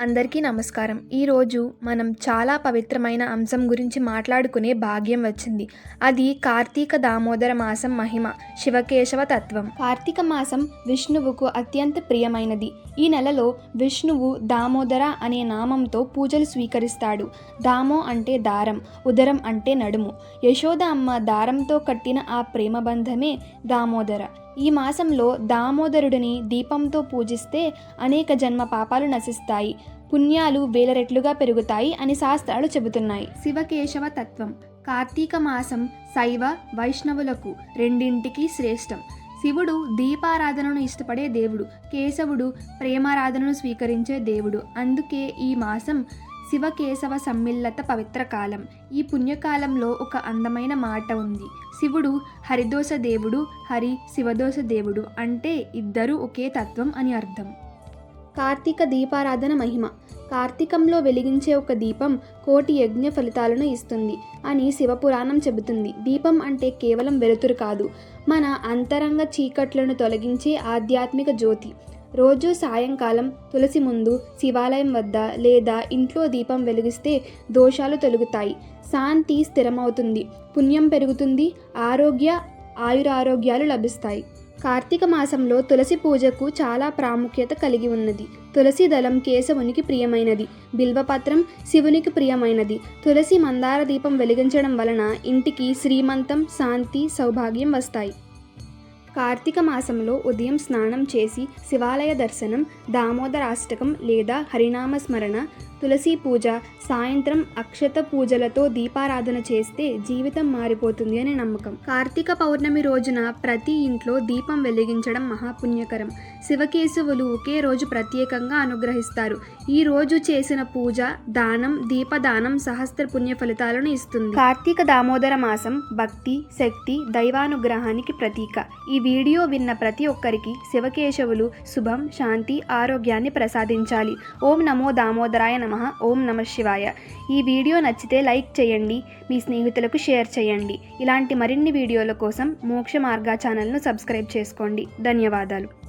అందరికీ నమస్కారం. ఈరోజు మనం చాలా పవిత్రమైన అంశం గురించి మాట్లాడుకునే భాగ్యం వచ్చింది. అది కార్తీక దామోదర మాసం మహిమ శివకేశవ తత్వం. కార్తీక మాసం విష్ణువుకు అత్యంత ప్రియమైనది. ఈ నెలలో విష్ణువు దామోదర అనే నామంతో పూజలు స్వీకరిస్తాడు. దామో అంటే దారం ఉదరం అంటే నడుము. యశోద అమ్మ దారంతో కట్టిన ఆ ప్రేమ బంధమే దామోదర. ఈ మాసంలో దామోదరుడిని దీపంతో పూజిస్తే అనేక జన్మ పాపాలు నశిస్తాయి. పుణ్యాలు వేల రెట్లుగా పెరుగుతాయి అని శాస్త్రాలు చెబుతున్నాయి. శివకేశవ తత్వం. కార్తీక మాసం శైవ వైష్ణవులకు రెండింటికి శ్రేష్టం. శివుడు దీపారాధనను ఇష్టపడే దేవుడు. కేశవుడు ప్రేమారాధనను స్వీకరించే దేవుడు. అందుకే ఈ మాసం శివకేశవ సమ్మిళత పవిత్ర కాలం ఈ పుణ్యకాలంలో ఒక అందమైన మాట ఉంది. శివుడు హరిదోష దేవుడు హరి శివదోష దేవుడు అంటే ఇద్దరూ ఒకే తత్వం అని అర్థం. కార్తీక దీపారాధన మహిమ. కార్తీకంలో వెలిగించే ఒక దీపం కోటి యజ్ఞ ఫలితాలను ఇస్తుంది అని శివపురాణం చెబుతుంది. దీపం అంటే కేవలం వెలుతురు కాదు మన అంతరంగ చీకట్లను తొలగించే ఆధ్యాత్మిక జ్యోతి. రోజు సాయంకాలం తులసి ముందు శివాలయం వద్ద లేదా ఇంట్లో దీపం వెలిగిస్తే దోషాలు తొలగుతాయి. శాంతి స్థిరమవుతుంది. పుణ్యం పెరుగుతుంది. ఆరోగ్య ఆయురారోగ్యాలు లభిస్తాయి. కార్తీక మాసంలో తులసి పూజకు చాలా ప్రాముఖ్యత కలిగి ఉన్నది. తులసి దళం కేశవునికి ప్రియమైనది. బిల్వపత్రం శివునికి ప్రియమైనది. తులసి మందార దీపం వెలిగించడం వలన ఇంటికి శ్రీమంతం శాంతి సౌభాగ్యం వస్తాయి. కార్తీక మాసంలో ఉదయం స్నానం చేసి శివాలయ దర్శనం దామోదరాష్టకం లేదా హరినామ స్మరణ తులసి పూజ సాయంత్రం అక్షత పూజలతో దీపారాధన చేస్తే జీవితం మారిపోతుంది అని నమ్మకం. కార్తీక పౌర్ణమి రోజున ప్రతి ఇంట్లో దీపం వెలిగించడం మహాపుణ్యకరం. శివకేశవులు ఒకే రోజు ప్రత్యేకంగా అనుగ్రహిస్తారు. ఈ రోజు చేసిన పూజ దానం దీపదానం సహస్ర పుణ్య ఫలితాలను ఇస్తుంది. కార్తీక దామోదర మాసం భక్తి శక్తి దైవానుగ్రహానికి ప్రతీక. ఈ వీడియో విన్న ప్రతి ఒక్కరికి శివకేశవులు శుభం శాంతి ఆరోగ్యాన్ని ప్రసాదించాలి. ఓం నమో దామోదరాయ నమ ఓం నమ శివాయ. ఈ వీడియో నచ్చితే లైక్ చేయండి మీ స్నేహితులకు షేర్ చేయండి. ఇలాంటి మరిన్ని వీడియోల కోసం మోక్ష మార్గా ఛానల్ను సబ్స్క్రైబ్ చేసుకోండి. ధన్యవాదాలు.